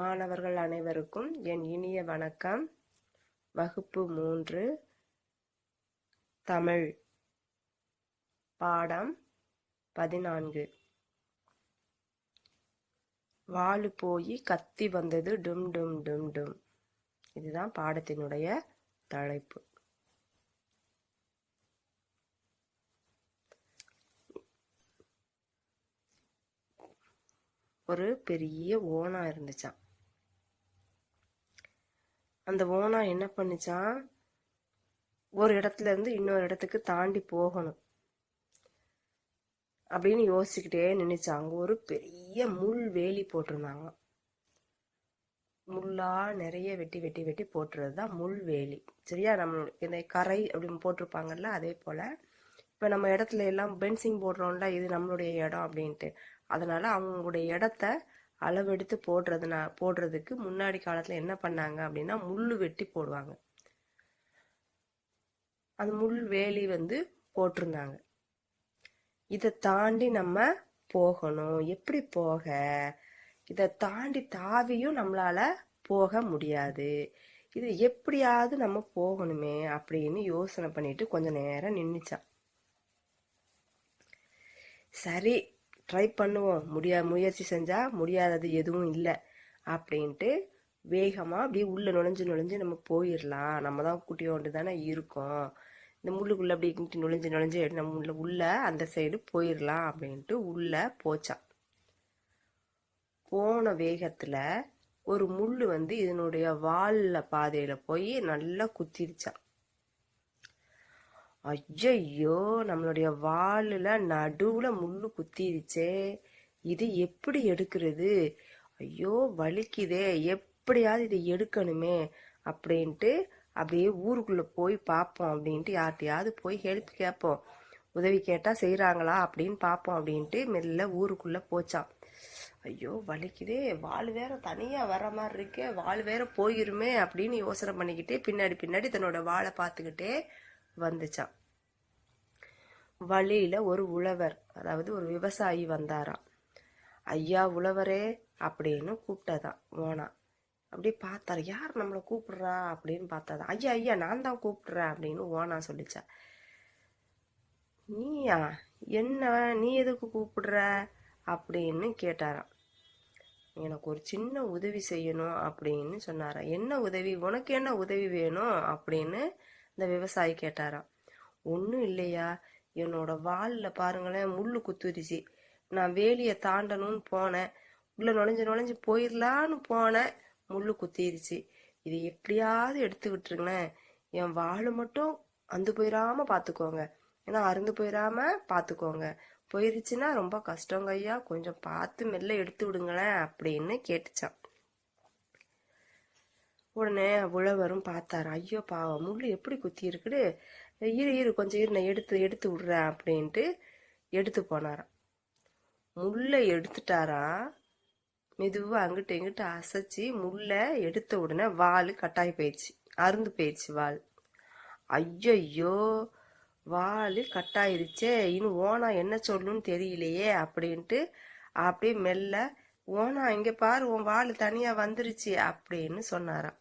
மாணவர்கள் அனைவருக்கும் என் இனிய வணக்கம். வகுப்பு மூன்று தமிழ் பாடம் பதினான்கு. வாளு போய் கத்தி வந்தது டும் டும் டும் டும். இதுதான் பாடத்தினுடைய தலைப்பு. ஒரு பெரிய ஓனா இருந்துச்சாம். அந்த ஓனா என்ன பண்ணுச்சான் ஒரு இடத்துல இருந்து இன்னொரு இடத்துக்கு தாண்டி போகணும். அப்படின்னு யோசிச்சுக்கிட்டே நினைச்சா அங்கே ஒரு பெரிய முள் வேலி போட்டிருந்தாங்க. முள்ளா நிறைய வெட்டி வெட்டி வெட்டி போட்டுறது தான் முள் வேலி. சரியா? நம்ம இந்த கரை அப்படின்னு போட்டிருப்பாங்கல்ல அதே போல. இப்போ நம்ம இடத்துல எல்லாம் பென்சிங் போடுறோம்ல இது நம்மளுடைய இடம் அப்படின்ட்டு. அதனால அவங்களுடைய இடத்த அளவெடுத்து போடுறதுனா போடுறதுக்கு முன்னாடி காலத்தில் என்ன பண்ணாங்க அப்படின்னா முள் வெட்டி போடுவாங்க. அந்த முள் வேலி வந்து போட்டிருந்தாங்க. இதை தாண்டி நம்ம போகணும். எப்படி போக? இதை தாண்டி தாவியும் நம்மளால போக முடியாது. இது எப்படியாவது நம்ம போகணுமே அப்படின்னு யோசனை பண்ணிட்டு கொஞ்ச நேரம் நின்றுச்சான் சரி ட்ரை பண்ணுவோம். முடியா முயற்சி செஞ்சால் முடியாதது எதுவும் இல்லை. அப்படின்ட்டு வேகமாக அப்படியே உள்ளே நுழைஞ்சு நுழைஞ்சு நம்ம போயிடலாம் நம்ம தான் குட்டியோண்டு தானே இருக்கோம். இந்த முள்ளுக்குள்ளே அப்படி நுழைஞ்சு நுழைஞ்சு நம்ம உள்ள உள்ளே அந்த சைடு போயிடலாம் அப்படின்ட்டு உள்ளே போச்சான் போன வேகத்தில் ஒரு முள்ளு வந்து இதனுடைய வாலில் பாதையில் போய் நல்லா குத்திருச்சான் ஐயையோ நம்மளுடைய வாளில் நடுவில் முள்ளு குத்திருச்சே. இது எப்படி எடுக்கிறது? ஐயோ வலிக்குதே. எப்படியாவது இதை எடுக்கணுமே அப்படின்ட்டு அப்படியே ஊருக்குள்ளே போய் பார்ப்போம் அப்படின்ட்டு யார்கிட்டயாவது போய் ஹெல்ப் கேட்போம். உதவி கேட்டால் செய்கிறாங்களா அப்படின்னு பார்ப்போம் அப்படின்ட்டு மெல்ல ஊருக்குள்ளே போச்சான் ஐயோ வலிக்குதே. வால் வேற தனியாக வர மாதிரி இருக்கே. வால் வேற போயிருமே அப்படின்னு யோசனை பண்ணிக்கிட்டே பின்னாடி பின்னாடி தன்னோட வாழை பார்த்துக்கிட்டே வந்துச்சான் வழியில ஒரு உழவர் அதாவது ஒரு விவசாயி வந்தாராம். ஐயா உழவரே அப்படின்னு கூப்பிட்டதான் ஓனா. அப்படி பார்த்தாரு யார் நம்மளை கூப்பிடுறா அப்படின்னு பார்த்தாதான் ஐயா ஐயா நான் தான் கூப்பிடுறேன் அப்படின்னு ஓனா சொல்லிச்சா நீயா என்ன நீ எதுக்கு கூப்பிடுற அப்படின்னு கேட்டாராம். எனக்கு ஒரு சின்ன உதவி செய்யணும் அப்படின்னு சொன்னாராம். என்ன உதவி? உனக்கு என்ன உதவி வேணும் அப்படின்னு இந்த விவசாயி கேட்டாராம். ஒன்றும் இல்லையா? என்னோட வாலில் பாருங்களேன் முள்ளு குத்துருச்சு. நான் வேலியை தாண்டணும்னு போனேன். உள்ள நுழைஞ்சு நுழைஞ்சு போயிடலான்னு போனேன். முள்ளு குத்திருச்சு. இது எப்படியாவது எடுத்து விட்டுருங்களேன். என் வாள் மட்டும் அந்து போயிடாம பார்த்துக்கோங்க ஏன்னா அருந்து போயிடாம பார்த்துக்கோங்க போயிருச்சுன்னா ரொம்ப கஷ்டங்க ஐயா கொஞ்சம் பார்த்து மெல்ல எடுத்து விடுங்களேன் அப்படின்னு கேட்டுச்சான் உடனே உழவரும் பார்த்தார். ஐயோ பாவம் முள்ளு எப்படி குத்தி இருக்குது இரு இரு கொஞ்சம் இரு நான் எடுத்து எடுத்து விடுறேன் அப்படின்ட்டு எடுத்து போனாராம். முள்ளை எடுத்துட்டாரா மெதுவாக அங்கிட்டு இங்கிட்டு அசைச்சு முல்லை எடுத்த உடனே வால் கட்டாயி போயிடுச்சு. அருந்து போயிடுச்சு வால். ஐயையோ வால் கட்டாயிருச்சே இன்னும் ஓனா என்ன சொல்லணும்னு தெரியலையே அப்படின்ட்டு அப்படியே மெல்ல ஓனா இங்கே பாரு உன் வால் தனியாக வந்துருச்சு அப்படின்னு சொன்னாராம்.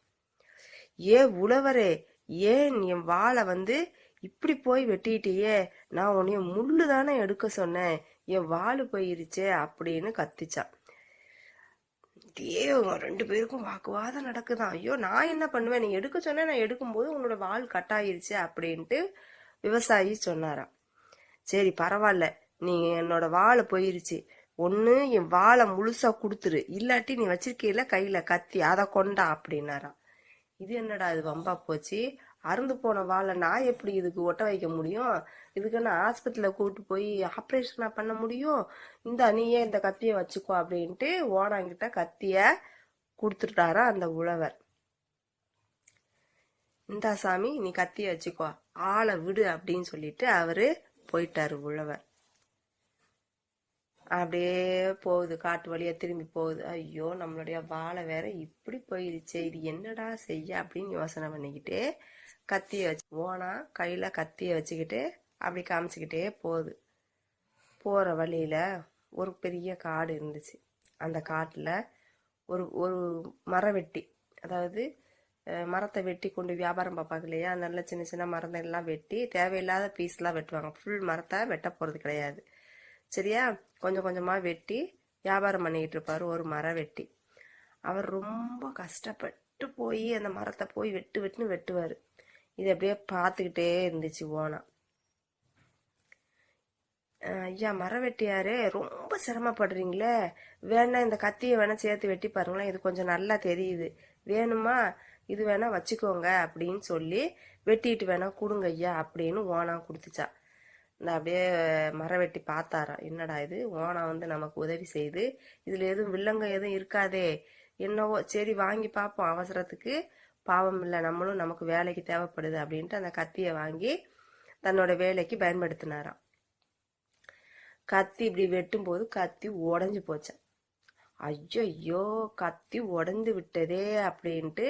ஏ உழவரே ஏன் என் வாளை வந்து இப்படி போய் வெட்டிட்டியே? நான் உன்னைய முள்ளு தானே எடுக்க சொன்னேன். என் வாள் போயிருச்சே அப்படின்னு கத்திச்சான் இதே ரெண்டு பேருக்கும் வாக்குவாதம் நடக்குதான் ஐயோ நான் என்ன பண்ணுவேன்? நீ எடுக்க சொன்ன நான் எடுக்கும்போது உன்னோட வால் கட்டாயிருச்சு அப்படின்ட்டு விவசாயி சொன்னாராம் சரி பரவாயில்ல. நீ என்னோட வாழை போயிருச்சு. ஒன்று என் வாழை முழுசா கொடுத்துரு. இல்லாட்டி நீ வச்சிருக்கீல கையில கத்தி அதை கொண்டா அப்படின்னாராம் இது என்னடா இது வம்பா போச்சு? அறுந்து போன வாழை நான் எப்படி இதுக்கு ஒட்ட வைக்க முடியும்? இதுக்கு ஆஸ்பத்திரியில் கூப்பிட்டு போய் ஆப்ரேஷனாக பண்ண முடியும்? இந்த நீயே இந்த கத்தியை வச்சுக்கோ அப்படின்ட்டு ஓனாங்கிட்ட கத்தியை கொடுத்துட்டாரா அந்த உழவர். இந்தா சாமி நீ கத்தியை வச்சுக்கோ. ஆளை விடு அப்படின்னு சொல்லிட்டு அவரு போயிட்டாரு உழவர். அப்படியே போகுது காட்டு வழியா திரும்பி போகுது. ஐயோ நம்மளுடைய வாழை வேற இப்படி போயிருச்சே. இது என்னடா செய்ய அப்படின்னு யோசனை பண்ணிக்கிட்டே கத்திய வச்சு ஓனா கையில கத்திய வச்சுக்கிட்டு அப்படி காமிச்சுக்கிட்டே போகுது. போற வழியில ஒரு பெரிய காடு இருந்துச்சு. அந்த காட்டுல ஒரு ஒரு மரவெட்டி அதாவது மரத்தை வெட்டி கொண்டு வியாபாரம் பார்ப்பாங்க இல்லையா? நல்ல சின்ன சின்ன மரத்தை எல்லாம் வெட்டி தேவையில்லாத பீஸ்லாம் வெட்டுவாங்க. ஃபுல் மரத்தை வெட்ட போகிறது கிடையாது. சரியா? கொஞ்சம் கொஞ்சமாக வெட்டி வியாபாரம் பண்ணிக்கிட்டு இருப்பார் ஒரு மரம் வெட்டி. அவர் ரொம்ப கஷ்டப்பட்டு போய் அந்த மரத்தை போய் வெட்டு வெட்டுன்னு வெட்டுவார். இது அப்படியே பார்த்துக்கிட்டே இருந்துச்சு ஓனா. ஐயா மரம் வெட்டியாரே ரொம்ப சிரமப்படுறீங்களே. வேணா இந்த கத்தியை வேணா சேர்த்து வெட்டி பாருங்களேன் இது கொஞ்சம் நல்லா தெரியுது. வேணுமா? இது வேணா வச்சுக்கோங்க அப்படின்னு சொல்லி வெட்டிட்டு வேணா கொடுங்க ஐயா அப்படின்னு ஓனா கொடுத்துச்சா. இந்த அப்படியே மரம் வெட்டி பார்த்தாராம் என்னடா இது? ஓனா வந்து நமக்கு உதவி செய்து இதுல எதுவும் வில்லங்க எதுவும் இருக்காதே. என்னவோ சரி வாங்கி பார்ப்போம். அவசரத்துக்கு பாவம் இல்லை நம்மளும் நமக்கு வேலைக்கு தேவைப்படுது அப்படின்ட்டு அந்த கத்தியை வாங்கி தன்னோட வேலைக்கு பயன்படுத்தினாராம். கத்தி இப்படி வெட்டும்போது கத்தி உடஞ்சி போச்சான் ஐயோ கத்தி உடஞ்சி விட்டதே அப்படின்ட்டு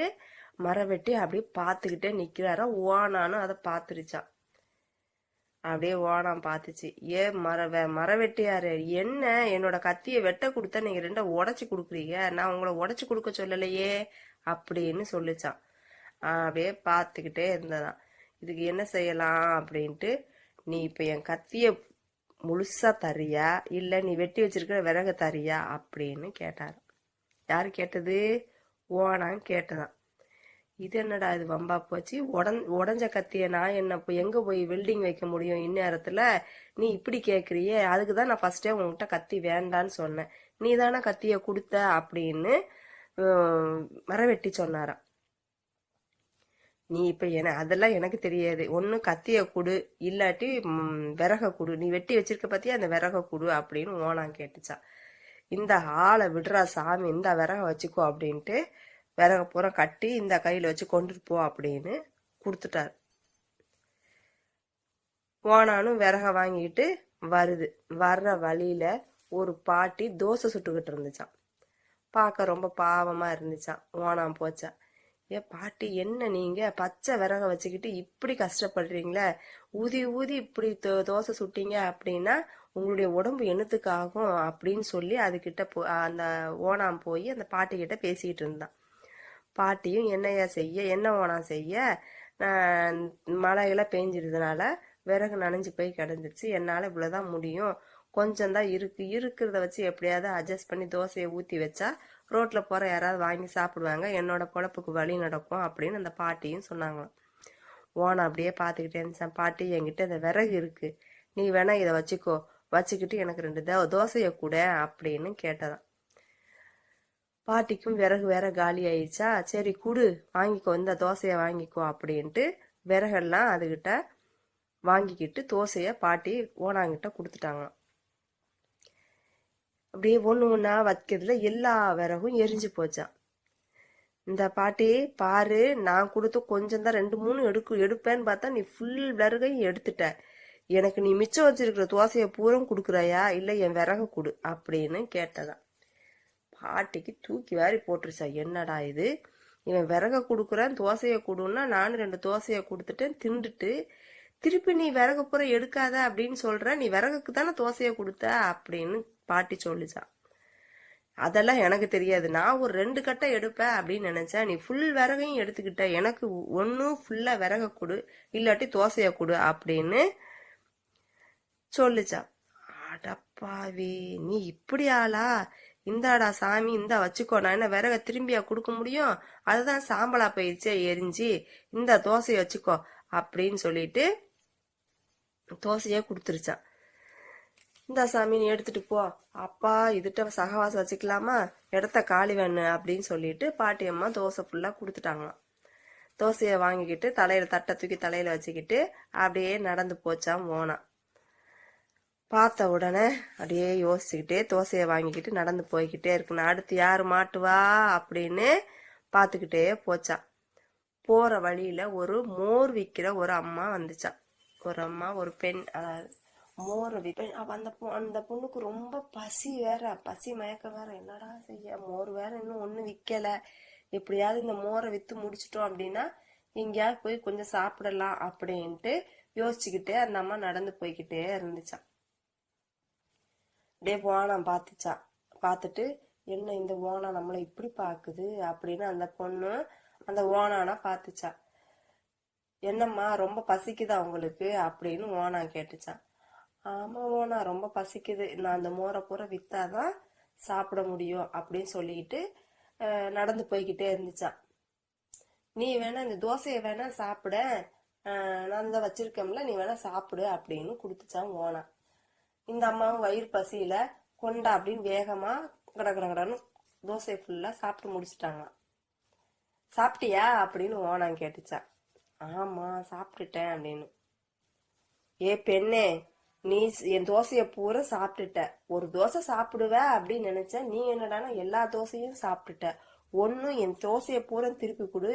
மரம் வெட்டி அப்படியே பார்த்துக்கிட்டே நிற்கிறாராம் ஓனானும் அதை பார்த்துருச்சான் அப்படியே ஓனான் பார்த்துச்சு. ஏ மர வெ- வெட்டியாரு என்ன? என்னோட கத்தியை வெட்ட கொடுத்தா நீங்க ரெண்டா உடச்சி கொடுக்குறீங்க. நான் உங்களை உடச்சி கொடுக்க சொல்லலையே அப்படின்னு சொல்லிச்சான். அப்படியே பார்த்துக்கிட்டே இருந்ததான் இதுக்கு என்ன செய்யலாம்? அப்படின்ட்டு நீ இப்ப என் கத்திய முழுசா தரியா இல்ல நீ வெட்டி வச்சிருக்கிற விறகு தரியா அப்படின்னு கேட்டார் யாரு கேட்டது? ஓனான் கேட்டதான். இது என்னடா இது வம்பா போச்சு? உடன் உடஞ்ச கத்திய நான் என்ன இப்போ எங்க போய் வெல்டிங் வைக்க முடியும் இந்நேரத்துல? நீ இப்படி கேக்குறியே? அதுக்கு தான் நான் ஃபர்ஸ்டே உங்ககிட்ட கத்தி வேண்டான்னு சொன்னேன். நீ தானே கத்திய கொடுத்த அப்படின்னு மரவெட்டி சொன்னாராம். நீ இப்ப என அதெல்லாம் எனக்கு தெரியாது. ஒண்ணு கத்திய குடு இல்லாட்டி விறக குடு. நீ வெட்டி வச்சிருக்க பத்தியா? அந்த விறக குடு அப்படின்னு ஓனான் கேட்டுச்சா இந்த ஆளை விடுறா சாமி இந்த விறக வச்சுக்கோ அப்படின்ட்டு விறகு பூரா கட்டி இந்த கையில் வச்சு கொண்டுட்டு போ அப்படின்னு கொடுத்துட்டாரு. போனாலும் விறக வாங்கிட்டு வருது. வர்ற வழியில ஒரு பாட்டி தோசை சுட்டுக்கிட்டு இருந்துச்சாம். பார்க்க ரொம்ப பாவமாக இருந்துச்சான் ஓனாம் போச்சான் ஏ பாட்டி என்ன நீங்கள் பச்சை விறக வச்சுக்கிட்டு இப்படி கஷ்டப்படுறீங்களே? ஊதி ஊதி இப்படி தோ- தோசை சுட்டீங்க அப்படின்னா உங்களுடைய உடம்பு என்னத்துக்கு ஆகும் அப்படின்னு சொல்லி அதுக்கிட்ட போ அந்த ஓனாம் போய் அந்த பாட்டிக்கிட்ட பேசிக்கிட்டு இருந்தான். பாட்டியும் என்னையா செய்ய என்ன ஓனா செய்ய நான் மழையெல்லாம் பெஞ்சிருந்தனால விறகு நனைஞ்சு போய் கிடந்துச்சு. என்னால் இவ்வளோதான் முடியும். கொஞ்சம் தான் இருக்கு. இருக்கிறத வச்சு எப்படியாவது அட்ஜஸ்ட் பண்ணி தோசையை ஊற்றி வச்சா ரோட்டில் போகிற யாராவது வாங்கி சாப்பிடுவாங்க. என்னோட பொழப்புக்கு வழி நடக்கும் அப்படின்னு அந்த பாட்டியும் சொன்னாங்களாம். ஓனை அப்படியே பார்த்துக்கிட்டே இருந்துச்சான் பாட்டி என்கிட்ட இந்த விறகு இருக்குது நீ வேணா இதை வச்சுக்கோ. வச்சுக்கிட்டு எனக்கு ரெண்டு தோ தோசையை கூட அப்படின்னு கேட்டதான் பாட்டிக்கும் விறகு வேற காலி ஆயிடுச்சா? சரி குடு. வாங்கிக்கோ. இந்த தோசையை வாங்கிக்கோ அப்படின்ட்டு விறகெல்லாம் அதுகிட்ட வாங்கிக்கிட்டு தோசையை பாட்டி ஓனாங்கிட்ட கொடுத்துட்டாங்க. அப்படியே ஒன்று ஒன்றா வைக்கிறதுல எல்லா விறகும் எரிஞ்சு போச்சான் இந்த பாட்டி பாரு நான் கொடுத்து கொஞ்சம் தான் ரெண்டு மூணு எடுக்கு எடுப்பேன்னு பார்த்தா நீ ஃபுல் விறகையும் எடுத்துட்ட. எனக்கு நீ மிச்சம் வச்சிருக்கிற தோசையை பூரம் கொடுக்குறாயா? இல்லை என் விறகு கொடு அப்படின்னு கேட்டதான் பாட்டிக்கு தூக்கி வாரி போட்டுருச்சா என்னடா இது? இவன் விறக கொடுக்குறான் தோசையை கொடுன்னா நானும் ரெண்டு தோசையை கொடுத்துட்டேன் தின்றுட்டு திருப்பி நீ விறகு புற எடுக்காத அப்படின்னு சொல்ற நீ விறகுக்கு தானே தோசையை கொடுத்த அப்படின்னு பாட்டி சொல்லிச்சான் அதெல்லாம் எனக்கு தெரியாது. நான் ஒரு ரெண்டு கட்டை எடுப்பேன் அப்படின்னு நினைச்சேன். நீ ஃபுல் விறகையும் எடுத்துக்கிட்ட. எனக்கு ஒன்றும் ஃபுல்லாக விறக கொடு இல்லாட்டி தோசையை கொடு அப்படின்னு சொல்லிச்சான் அடப்பாவி நீ இப்படி ஆளா? இந்தாடா சாமி இந்தா வச்சுக்கோ நான் என்ன விறக திரும்பியா கொடுக்க முடியும்? அதுதான் சாம்பலா போயிடுச்சே எரிஞ்சு இந்த தோசையை வச்சுக்கோ அப்படின்னு சொல்லிட்டு தோசையே கொடுத்துருச்சான். இந்த சாமி நீ எடுத்துட்டு போ. அப்பா இதுகிட்ட சகவாசம் வச்சுக்கலாமா? இடத்த காலி வேணு அப்படின்னு சொல்லிட்டு பாட்டியம்மா தோசை ஃபுல்லாக கொடுத்துட்டாங்களாம். தோசையை வாங்கிக்கிட்டு தலையில் தட்டை தூக்கி தலையில் வச்சுக்கிட்டு அப்படியே நடந்து போச்சாம் ஓனான் பார்த்த உடனே அப்படியே யோசிச்சுக்கிட்டே தோசையை வாங்கிக்கிட்டு நடந்து போய்கிட்டே இருக்கணும் அடுத்து யார் மாட்டுவா அப்படின்னு பார்த்துக்கிட்டே போச்சான் போகிற வழியில் ஒரு மோர் விற்கிற ஒரு அம்மா வந்துச்சான் ஒரு அம்மா ஒரு பெண் அதாவது மோர் விற்பேன் அப்போ அந்த பொ- அந்த பொண்ணுக்கு ரொம்ப பசி வேற. பசி மயக்கம் வேற. என்னடா செய்ய? மோர் வேற இன்னும் ஒன்றும் விற்கலை எப்படியாவது இந்த மோரை விற்று முடிச்சிட்டோம் அப்படின்னா எங்கேயாவது போய் கொஞ்சம் சாப்பிடலாம் அப்படின்ட்டு யோசிச்சுக்கிட்டே அந்த அம்மா நடந்து போய்கிட்டே இருந்துச்சான் அப்படியே போனான் பார்த்துச்சான் பார்த்துட்டு என்ன இந்த ஓனா நம்மளை இப்படி பார்க்குது அப்படின்னு அந்த பொண்ணு அந்த ஓனானா பார்த்துச்சா. என்னம்மா ரொம்ப பசிக்குதா உங்களுக்கு? அப்படின்னு ஓனா கேட்டுச்சான் ஆமா ஓனா ரொம்ப பசிக்குது. நான் அந்த மோரை பூரா வித்தாதான் சாப்பிட முடியும் அப்படின்னு சொல்லிக்கிட்டு நடந்து போய்கிட்டே இருந்துச்சான் நீ வேணா இந்த தோசையை வேணா சாப்பிட. நான் தான் வச்சிருக்கேன்ல நீ வேணா சாப்பிடு அப்படின்னு கொடுத்துச்சான் ஓனா. இந்த அம்மாவும் வயிறு பசியில கொண்டா அப்படின்னு வேகமா கட கட கடன்னு தோசையை ஃபுல்லா சாப்பிட்டு முடிச்சிட்டாங்க. சாப்பிட்டியா அப்படின்னு ஓனான் கேட்டுச்சா. ஆமா சாப்பிட்டுட்டேன் அப்படின்னு. ஏ பெண்ணே நீ என் தோசைய பூரா சாப்பிட்டுட்ட. ஒரு தோசை சாப்பிடுவ அப்படின்னு நினைச்ச நீ என்னடான்னா எல்லா தோசையும் சாப்பிட்டுட்ட. ஒன்னும் என் தோசைய பூரா திருப்பி கொடு.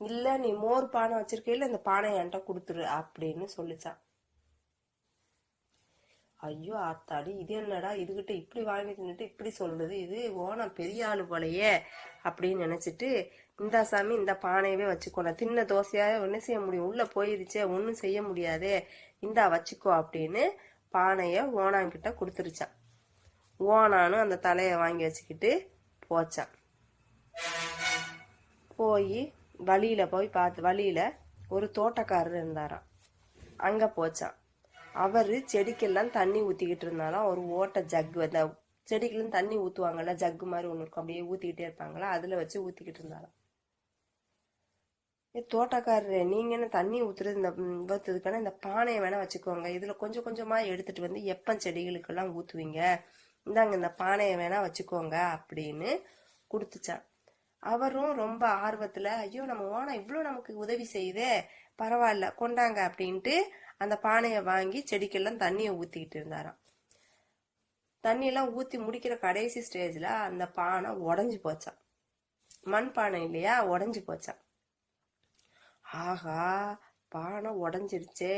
இல்ல நீ மோர் பானை வச்சிருக்கையில இந்த பானை என்கிட்ட கொடுத்துரு அப்படின்னு சொல்லிச்சான். ஐயோ ஆத்தாடி இது என்னடா? இதுகிட்ட இப்படி வாங்கி தின்னுட்டு இப்படி சொல்லுது இது ஓனம் பெரிய ஆளு போலையே அப்படின்னு நினைச்சிட்டு இந்த சாமி இந்த பானையவே வச்சுக்கோ. தின்ன தோசையாக ஒன்றும் செய்ய முடியும். உள்ள போயிருச்சே ஒன்றும் செய்ய முடியாதே. இந்தா வச்சுக்கோ அப்படின்னு பானையை ஓனாங்கிட்ட கொடுத்துருச்சான். ஓனானும் அந்த தலையை வாங்கி வச்சுக்கிட்டு போச்சான். போய் வழியில போய் பார்த்து வழியில ஒரு தோட்டக்காரர் இருந்தாராம். அங்க போச்சான். அவர் செடிக்கெல்லாம் தண்ணி ஊத்திக்கிட்டு இருந்தாலும் ஒரு ஓட்ட ஜக் அந்த செடிக்கெல்லாம் தண்ணி ஊத்துவாங்கல்ல ஜக்கு மாதிரி ஒன்று இருக்கும். அப்படியே ஊத்திக்கிட்டே இருப்பாங்களா? அதுல வச்சு ஊத்திக்கிட்டு இருந்தாலும் ஏ தோட்டக்காரரு நீங்க என்ன தண்ணி ஊத்துறது இந்த ஊத்துறதுக்கான இந்த பானையை வேணா வச்சுக்கோங்க. இதுல கொஞ்சம் கொஞ்சமா எடுத்துட்டு வந்து எப்ப செடிகளுக்கெல்லாம் ஊத்துவீங்க? இந்தாங்க இந்த பானையை வேணா வச்சுக்கோங்க அப்படின்னு கொடுத்துச்சான். அவரும் ரொம்ப ஆர்வத்துல ஐயோ நம்ம ஓனா இவ்வளோ நமக்கு உதவி செய்யுதே பரவாயில்ல கொண்டாங்க அப்படின்ட்டு அந்த பானையை வாங்கி செடிக்கெல்லாம் தண்ணியை ஊத்திக்கிட்டு இருந்தாராம். தண்ணியெல்லாம் ஊத்தி முடிக்கிற கடைசி ஸ்டேஜ்ல அந்த பானை உடஞ்சி போச்சான் மண் பானை இல்லையா? உடஞ்சி போச்சான் ஆஹா பானை உடஞ்சிருச்சே.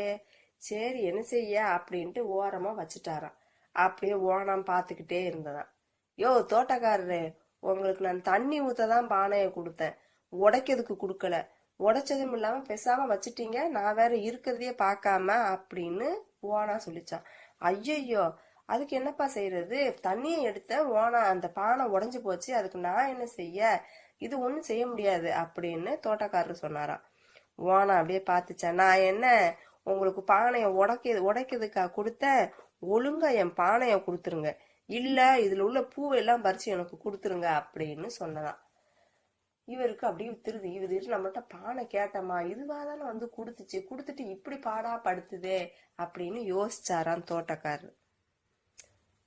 சரி என்ன செய்ய? அப்படின்ட்டு ஓரமா வச்சுட்டாராம். அப்படியே ஓனாம் பார்த்துக்கிட்டே இருந்ததான் யோ தோட்டக்காரரே உங்களுக்கு நான் தண்ணி ஊத்த தான் பானையை கொடுத்தேன். உடைக்கிறதுக்கு கொடுக்கல. உடைச்சதும் இல்லாம பெசாம வச்சுட்டீங்க நான் வேற இருக்கிறதையே பார்க்காம அப்படின்னு ஓனா சொல்லிச்சான். ஐயையோ அதுக்கு என்னப்பா செய்யறது தண்ணியை எடுத்த ஓனா அந்த பானை உடஞ்சு போச்சு அதுக்கு நான் என்ன செய்ய? இது ஒண்ணும் செய்ய முடியாது அப்படின்னு தோட்டக்காரர் சொன்னாராம். ஓனா அப்படியே பார்த்துச்சேன் நான் என்ன உங்களுக்கு பானையை உடைக்க உடைக்கிறதுக்கா கொடுத்தேன் ஒழுங்கா என் பானையை கொடுத்துருங்க. இல்ல இதுல உள்ள பூவெல்லாம் பறிச்சு எனக்கு கொடுத்துருங்க அப்படின்னு சொன்னதான் இவருக்கு அப்படியே திருது இவர் நம்மகிட்ட பானை கேட்டமா இதுவா தானே வந்து கொடுத்துச்சு கொடுத்துட்டு இப்படி பாடா படுத்துதே அப்படின்னு யோசிச்சாராம் தோட்டக்காரர்.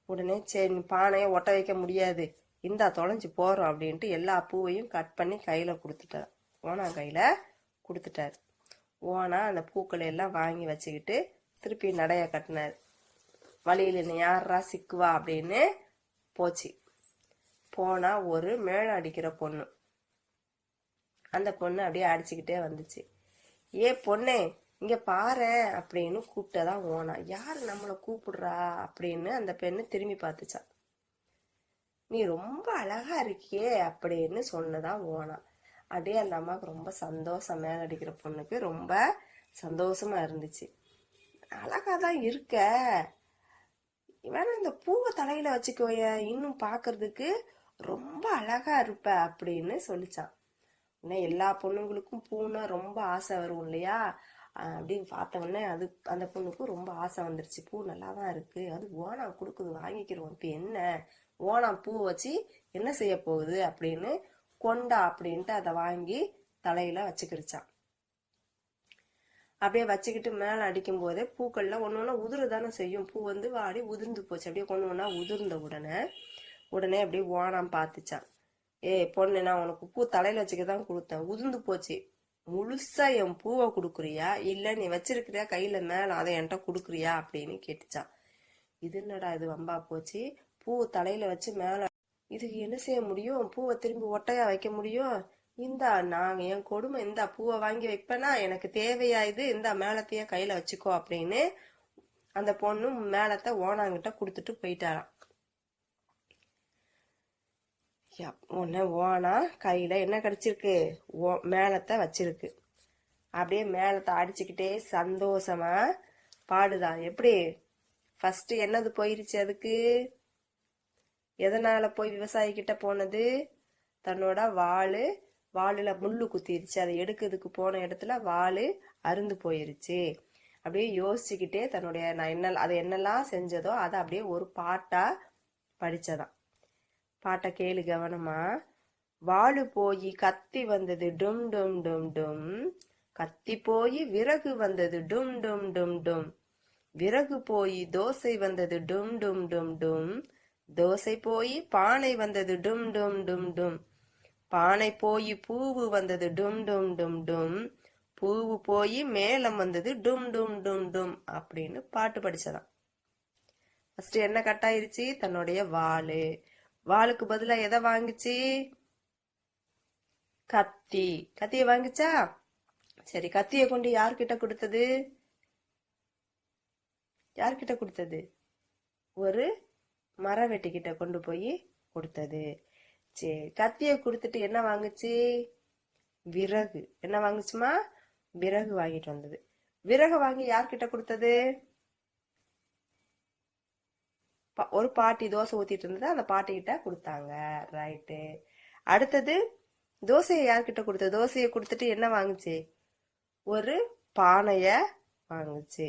உடனே சரி பானையை ஒட்ட வைக்க முடியாது இந்தா தொலைஞ்சு போறோம் அப்படின்ட்டு எல்லா பூவையும் கட் பண்ணி கையில கொடுத்துட்டார் ஓனா கையில கொடுத்துட்டாரு. ஓனா அந்த பூக்களை எல்லாம் வாங்கி வச்சுக்கிட்டு திருப்பி நடைய கட்டினார். வழியில் என்ன யாரா சிக்குவா அப்படின்னு போச்சு. போனா ஒரு மேளம் அடிக்கிற பொண்ணு. அந்த பொண்ணு அப்படியே அடிச்சுக்கிட்டே வந்துச்சு. ஏ பொண்ணே இங்க பாரு அப்படின்னு கூப்பிட்டதான் ஓனா. யாரு நம்மள கூப்பிடுறா? அப்படின்னு அந்த பெண்ணு திரும்பி பார்த்துச்சா. நீ ரொம்ப அழகா இருக்கியே அப்படின்னு சொன்னதான் ஓனா. அப்படியே அந்த அம்மாவுக்கு ரொம்ப சந்தோஷம் மேல அடிக்கிற பொண்ணுக்கு ரொம்ப சந்தோஷமா இருந்துச்சு. அழகா தான் இருக்க. வேணா இந்த பூவை தலையில வச்சுக்கோய இன்னும் பாக்குறதுக்கு ரொம்ப அழகா இருப்ப அப்படின்னு சொல்லிச்சான். ஏன்னா எல்லா பொண்ணுங்களுக்கும் பூனா ரொம்ப ஆசை வரும் இல்லையா? அப்படின்னு பார்த்த உடனே அது அந்த பொண்ணுக்கும் ரொம்ப ஆசை வந்துருச்சு. பூ நல்லா தான் இருக்கு. அது ஓனா கொடுக்குது வாங்கிக்கிறோம். இப்போ என்ன? ஓனா பூ வச்சு என்ன செய்ய போகுது அப்படின்னு கொண்டா அப்படின்ட்டு அதை வாங்கி தலையில வச்சுக்கிடுச்சான் அப்படியே வச்சுக்கிட்டு மேலே அடிக்கும் போதே பூக்கள்லாம் ஒன்று ஒன்றா உதிர தானே செய்யும். பூ வந்து வாடி உதிர்ந்து போச்சு. அப்படியே கொண்டு ஒன்றா உதிர்ந்த உடனே உடனே அப்படியே ஓனாம் பார்த்துச்சான். ஏய் பொண்ணு நான் உனக்கு பூ தலையில வச்சுக்க தான் கொடுத்தேன். உதிர்ந்து போச்சு. முழுசா என் பூவை கொடுக்குறியா? இல்ல நீ வச்சிருக்கிறியா கையில மேல அதை என்கிட்ட கொடுக்குறியா? அப்படின்னு கேட்டுச்சான் இது என்னடா இது வம்பா போச்சு. பூ தலையில வச்சு மேல இதுக்கு என்ன செய்ய முடியும்? பூவை திரும்பி ஒட்டையா வைக்க முடியும்? இந்தா நாங்க என் கொடுமை இந்தா பூவை வாங்கி வைப்பேனா? எனக்கு தேவையா இது? இந்தா மேலத்தையே கையில வச்சுக்கோ அப்படின்னு அந்த பொண்ணு மேலத்தை ஓனாங்கிட்ட கொடுத்துட்டு போயிட்டாராம் ஒன்று ஓனா கையில் என்ன கிடச்சிருக்கு? ஓ மேலத்தை வச்சிருக்கு. அப்படியே மேலத்தை அடிச்சுக்கிட்டே சந்தோஷமா பாடுதான் எப்படி? ஃபஸ்ட்டு என்னது போயிருச்சு அதுக்கு? எதனால் போய் விவசாயிக்கிட்ட போனது? தன்னோட வாள் வாளில் முள்ளு குத்திருச்சு. அதை எடுக்கிறதுக்கு போன இடத்துல வாள் அருந்து போயிருச்சு. அப்படியே யோசிச்சுக்கிட்டே தன்னுடைய நான் என்ன அதை என்னெல்லாம் செஞ்சதோ அதை அப்படியே ஒரு பாட்டாக படித்ததான் பாட்டை கேளு கவனமா வாழு போய் கத்தி வந்தது டும் டும் டும் டும் கத்தி போய் விறகு வந்தது டும் டும் டும் டும் விறகு போய் தோசை வந்தது டும் டும் டும் டும் தோசை போய் பானை வந்தது டும் டும் டும் டும் பானை போய் பூவு வந்தது டும் டும் டும் டும் பூவு போய் மேலம் வந்தது டும் டும் டும் டும் அப்படின்னு பாட்டு படிச்சதான் ஃபர்ஸ்ட் என்ன கட்டாயிருச்சு தன்னுடைய வாளு வாளுக்கு பதிலா எதை வாங்குச்சு? கத்தி. கத்திய வாங்குச்சா? சரி கத்திய கொண்டு யார்கிட்ட கொடுத்தது? யார்கிட்ட கொடுத்தது? ஒரு மர வெட்டிக்கிட்ட கொண்டு போய் கொடுத்தது. சரி கத்திய கொடுத்துட்டு என்ன வாங்குச்சு? விறகு. என்ன வாங்குச்சுமா? விறகு வாங்கிட்டு வந்தது. விறகு வாங்கி யார்கிட்ட கொடுத்தது? ஒரு பாட்டி தோசை ஊத்திட்டு இருந்தது அந்த பாட்டி கிட்ட கொடுத்தாங்க. ரைட்டு அடுத்தது தோசையை யார்கிட்ட கொடுத்தது தோசையை கொடுத்துட்டு என்ன வாங்குச்சு? ஒரு பானைய வாங்குச்சு.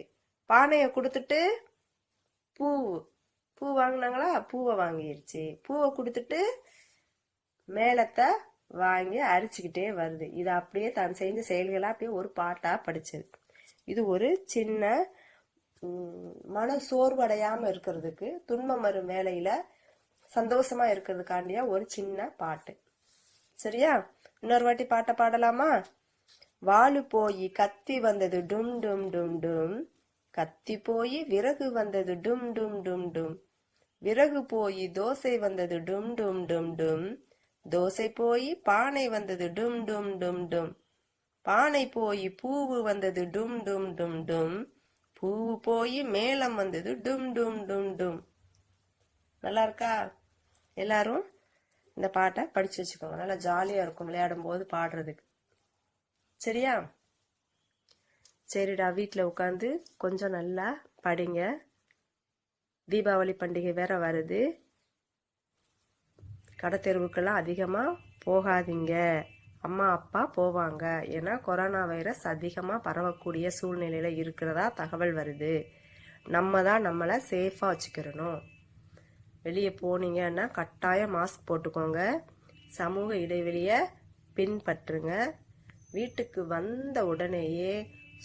பானையை கொடுத்துட்டு பூ பூ வாங்கினாங்களா? பூவை வாங்கிருச்சு. பூவை கொடுத்துட்டு மேளத்தை வாங்கி அரிச்சுக்கிட்டே வருது. இது அப்படியே தான் செஞ்ச செயல்களை அப்படியே ஒரு பாட்டாக படிச்சது. இது ஒரு சின்ன மன சோர்வடையாம இருக்கிறதுக்கு துன்பம் வரும் வேலையில சந்தோஷமா இருக்கிறதுக்காண்டியா ஒரு சின்ன பாட்டு சரியா இன்னொரு வாட்டி பாட்டை பாடலாமா வாளு போய் கத்தி வந்தது டும் டும் டும் டும் கத்தி போய் விறகு வந்தது டும் டும் டும் டும் விறகு போய் தோசை வந்தது டும் டும் டும் டும் தோசை போய் பானை வந்தது டும் டும் டும் டும் பானை போய் பூவு வந்தது டும் டும் டும் டும் பூ போய் மேளம் வந்தது. டும் டும் டும் டும். நல்லா இருக்கா எல்லாரும் இந்த பாட்டை படிச்சு வச்சுக்கோங்க. நல்லா ஜாலியா இருக்கும் விளையாடும் போது பாடுறதுக்கு. சரியா? சரிடா வீட்டில் உட்காந்து கொஞ்சம் நல்லா படிங்க. தீபாவளி பண்டிகை வேற வருது. கடைத்தெருவுக்கெல்லாம் அதிகமாக போகாதீங்க. அம்மா அப்பா போவாங்க. ஏன்னா கொரோனா வைரஸ் அதிகமாக பரவக்கூடிய சூழ்நிலையில் இருக்கிறதா தகவல் வருது. நம்ம தான் நம்மளை சேஃபாக வச்சுக்கிறணும். வெளியே போனீங்கன்னா கட்டாயம் மாஸ்க் போட்டுக்கோங்க. சமூக இடைவெளியை பின்பற்றுங்க. வீட்டுக்கு வந்த உடனேயே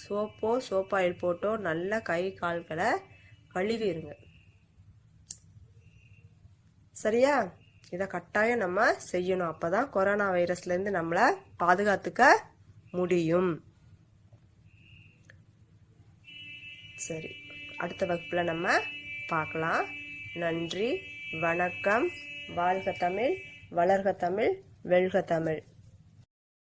சோப்போ சோப்பாயில் போட்டோ நல்ல கை கால்களை கழுவிடுங்க சரியா? இதை கட்டாயம் நம்ம செய்யணும். அப்பதான் கொரோனா வைரஸ்லேருந்து நம்மளை பாதுகாத்துக்க முடியும். சரி அடுத்த வகுப்பில் நம்ம பார்க்கலாம். நன்றி வணக்கம். வாழ்க தமிழ் வளர்க தமிழ் வெல்க தமிழ்.